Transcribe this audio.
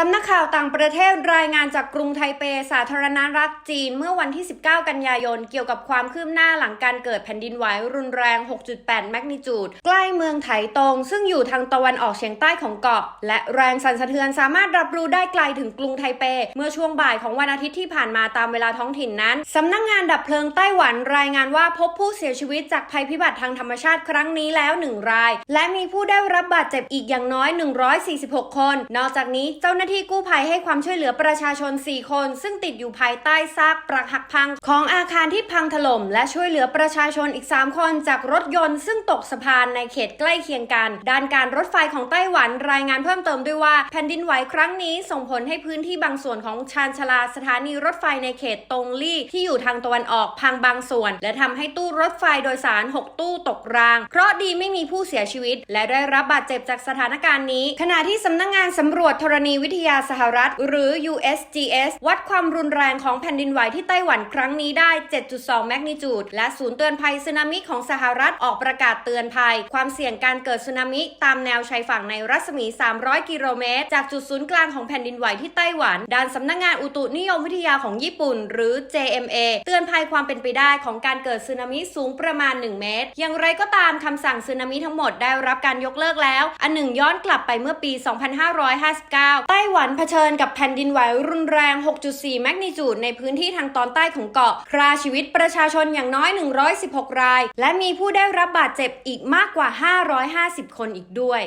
สำนักข่าวต่างประเทศรายงานจากกรุงไทเป สาธารณรัฐจีน เมื่อวันที่ 19 กันยายน เกี่ยวกับความคืบหน้าหลังการเกิดแผ่นดินไหวรุนแรง 6.8 แมกนิจูด ใกล้เมืองไถตง ซึ่งอยู่ทางตะวันออกเฉียงใต้ของเกาะ และแรงสั่นสะเทือนสามารถรับรู้ได้ไกลถึงกรุงไทเป เมื่อช่วงบ่ายของวันอาทิตย์ที่ผ่านมาตามเวลาท้องถิ่นนั้น สำนักงานดับเพลิงไต้หวันรายงานว่าพบผู้เสียชีวิตจากภัยพิบัติทางธรรมชาติครั้งนี้แล้ว 1 ราย และมีผู้ได้รับบาดเจ็บอีกอย่างน้อย 146 คน นอกจากนี้เจ้าหน้าที่กู้ภัยให้ความช่วยเหลือประชาชน 4 คน ซึ่งติดอยู่ภายใต้ซากปรักหักพังของอาคารที่พังถล่ม และช่วยเหลือประชาชนอีก 3 คนจากรถยนต์ซึ่งตกสะพานในเขตใกล้เคียงกัน ด้านการรถไฟของไต้หวันรายงานเพิ่มเติมด้วยว่า แผ่นดินไหวครั้งนี้ส่งผลให้พื้นที่บางส่วนของชานชาลาสถานีรถไฟในเขตตงลี่ที่อยู่ทางตะวันออกพังบางส่วน และทำให้ตู้รถไฟโดยสาร 6 ตู้ตกราง เพราะดีไม่มีผู้เสียชีวิต และได้รับบาดเจ็บจากสถานการณ์นี้ ขณะที่สำนักงานสำรวจธรณีวิทยาสหรัฐ หรือ USGS วัดความรุนแรงของแผ่นดินไหวที่ไต้หวันครั้งนี้ได้ 7.2 แมกนิจูด และศูนย์เตือนภัยสึนามิของสหรัฐออกประกาศเตือนภัย ความเสี่ยงการเกิดสึนามิตามแนวชายฝั่งในรัศมี 300 กิโลเมตร จากจุดศูนย์กลางของแผ่นดินไหวที่ไต้หวัน ด้านสำนักงานอุตุนิยมวิทยาของญี่ปุ่น หรือ JMA เตือนภัยความเป็นไปได้ของการเกิดสึนามิสูงประมาณ 1 เมตร อย่างไรก็ตามคำสั่งสึนามิทั้งหมดได้รับการยกเลิกแล้ว อันหนึ่งย้อนกลับไปเมื่อปี 2559 ไต้หวันเผชิญกับแผ่นดินไหวรุนแรง 6.4 แมกนิจูดในพื้นที่ทางตอนใต้ของเกาะฆ่าชีวิตประชาชนอย่างน้อย 116 ราย และมีผู้ได้รับบาดเจ็บอีกมากกว่า 550 คนอีกด้วย